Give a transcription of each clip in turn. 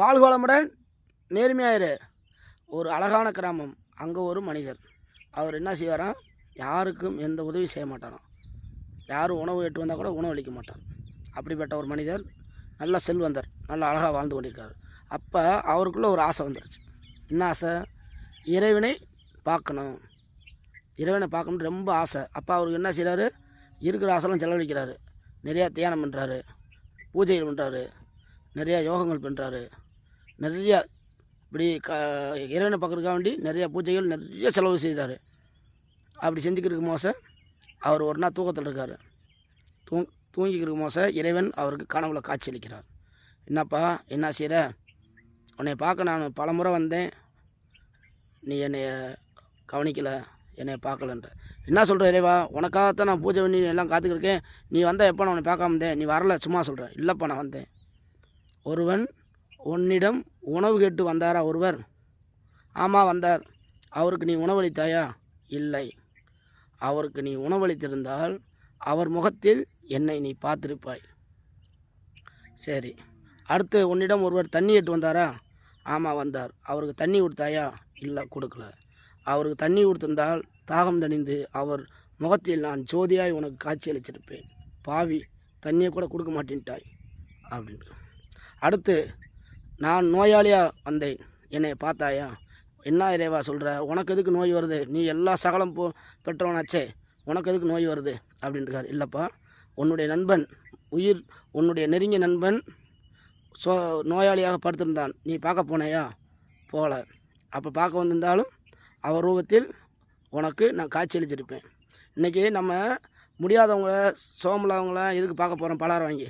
வாழ்கோளமுடன் நேர்மையாயிரு. ஒரு அழகான கிராமம். அங்கே ஒரு மனிதர். அவர் என்ன செய்வாராம் யாருக்கும் எந்த உதவியும் செய்ய மாட்டாராம். யாரும் உணவு எட்டு வந்தால் கூட உணவு அளிக்க மாட்டார். அப்படிப்பட்ட ஒரு மனிதர் நல்ல செல்வந்தர் நல்ல அழகாக வாழ்ந்து கொண்டிருக்கார். அப்போ அவருக்குள்ளே ஒரு ஆசை வந்துருச்சு. என்ன ஆசை? இறைவனை பார்க்கணும். இறைவனை பார்க்கணும்னு ரொம்ப ஆசை. அப்போ அவருக்கு என்ன செய்கிறாரு இருக்கிற ஆசைலாம் செலவழிக்கிறாரு. நிறையா தியானம் பண்ணுறாரு பூஜைகள் பண்ணுறாரு நிறையா யோகங்கள் பண்ணுறாரு நிறையா இப்படி க இறைவனை பார்க்குறதுக்காக வேண்டி நிறையா பூஜைகள் நிறைய செலவு செய்தார். அப்படி செஞ்சுக்கிறதுக்கு மோச அவர் ஒரு நாள் தூக்கத்தில் இருக்கார். தூ தூங்கிக்கிறதுக்கு மோச இறைவன் அவருக்கு கனவுல காட்சி அளிக்கிறார். என்னப்பா என்ன செய்கிற உன்னை பார்க்க நான் பல முறை வந்தேன். நீ என்னை கவனிக்கலை என்னை பார்க்கலன்ற. என்ன சொல்கிற இறைவா? உனக்காகத்தான் நான் பூஜை பண்ணி எல்லாம் காத்துக்கிட்டு இருக்கேன். நீ வந்தால் எப்போ நான் உன்னை பார்க்காம இருந்தேன்? நீ வரல சும்மா சொல்கிறேன் இல்லைப்பா நான் வந்தேன். ஒருவன் உன்னிடம் உணவு கேட்டு வந்தாரா ஒருவர்? ஆமாம் வந்தார். அவருக்கு நீ உணவளித்தாயா? இல்லை. அவருக்கு நீ உணவளித்திருந்தால் அவர் முகத்தில் என்னை நீ பார்த்திருப்பாய். சரி. அடுத்து உன்னிடம் ஒருவர் தண்ணி எட்டு வந்தாரா? ஆமாம் வந்தார். அவருக்கு தண்ணி கொடுத்தாயா? இல்லை கொடுக்கல. அவருக்கு தண்ணி கொடுத்திருந்தால் தாகம் தணிந்து அவர் முகத்தில் நான் ஜோதியாய் உனக்கு காட்சி அளிச்சிருப்பேன் பாவி தண்ணியை கூட கொடுக்க மாட்டேன்ட்டாய். அப்படின்ட்டு அடுத்து நான் நோயாளியாக வந்தேன். என்னை பார்த்தாயா? என்ன இறைவா சொல்கிற உனக்கு எதுக்கு நோய் வருது? நீ எல்லா சகலம் போ பெற்றவனாச்சே. உனக்கு எதுக்கு நோய் வருது? அப்படின்றார். இல்லைப்பா உன்னுடைய நண்பன் உயிர் உன்னுடைய நெருங்கிய நண்பன் சோ நோயாளியாக படுத்திருந்தான். நீ பார்க்க போனையா? போகல. அப்போ பார்க்க வந்திருந்தாலும் அவர் ரூபத்தில் உனக்கு நான் காட்சியளிச்சிருப்பேன் இன்றைக்கி நம்ம முடியாதவங்கள சோமலாவங்கள எதுக்கு பார்க்க போகிறோம் பலாரம் வாங்கி.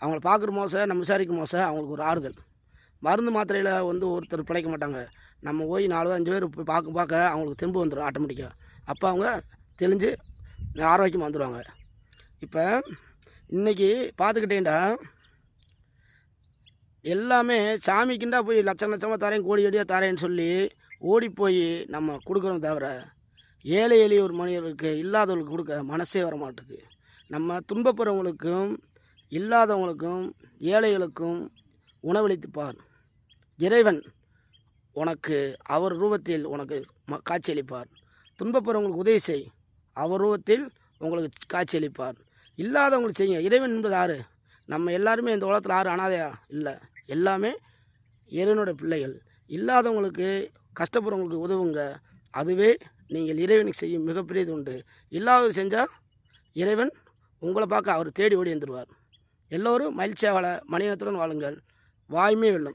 அவங்கள பார்க்குற மோச நம்ம விசாரிக்கும் மோச அவங்களுக்கு ஒரு ஆறுதல். மருந்து மாத்திரையில் வந்து ஒருத்தர் பிழைக்க மாட்டாங்க. நம்ம போய் நாலு அஞ்சு பேர் போய் பார்க்க பார்க்க அவங்களுக்கு தெம்பு வந்துடும் ஆட்டோமேட்டிக்காக அப்போ அவங்க தெளிஞ்சு ஆரோக்கியமாக வந்துடுவாங்க இப்போ இன்றைக்கி பார்த்துக்கிட்டேன்டா எல்லாமே சாமிக்குண்டா போய் லட்சம் லட்சமாக தரேன் கோடி கோடியாக தரேன்னு சொல்லி ஓடி போய் நம்ம கொடுக்குறோம் தவிர ஏழை எளிய ஒரு மனிதர்களுக்கு இல்லாதவர்களுக்கு கொடுக்க மனசே வர மாட்டேங்குது நம்ம துன்பப்படுறவங்களுக்கும் இல்லாதவங்களுக்கும் ஏழைகளுக்கும் உணவளித்து பார் இறைவன் உனக்கு அவர் ரூபத்தில் உனக்கு ம காட்சியளிப்பார். துன்பப்படுறவங்களுக்கு உதவி செய். அவர் ரூபத்தில் உங்களுக்கு காட்சியளிப்பார். இல்லாதவங்களுக்கு செய்யுங்க. இறைவன் என்பது யார்? நம்ம எல்லாருமே இந்த உலகத்தில் யாரும் அனாதையா? இல்லை. எல்லாமே இறைவனோட பிள்ளைகள். இல்லாதவங்களுக்கு கஷ்டப்படுறவங்களுக்கு உதவுங்க. அதுவே நீங்கள் இறைவனுக்கு செய்யும் மிகப்பெரியது உண்டு. இல்லாதது செஞ்சால் இறைவன் உங்களை பார்க்க அவர் தேடி ஓடி வந்துடுவார் எல்லோரும் மகிழ்ச்சியாக வாழ மனிதத்துடன் வாழுங்கள். வாய்மே வெல்லும்.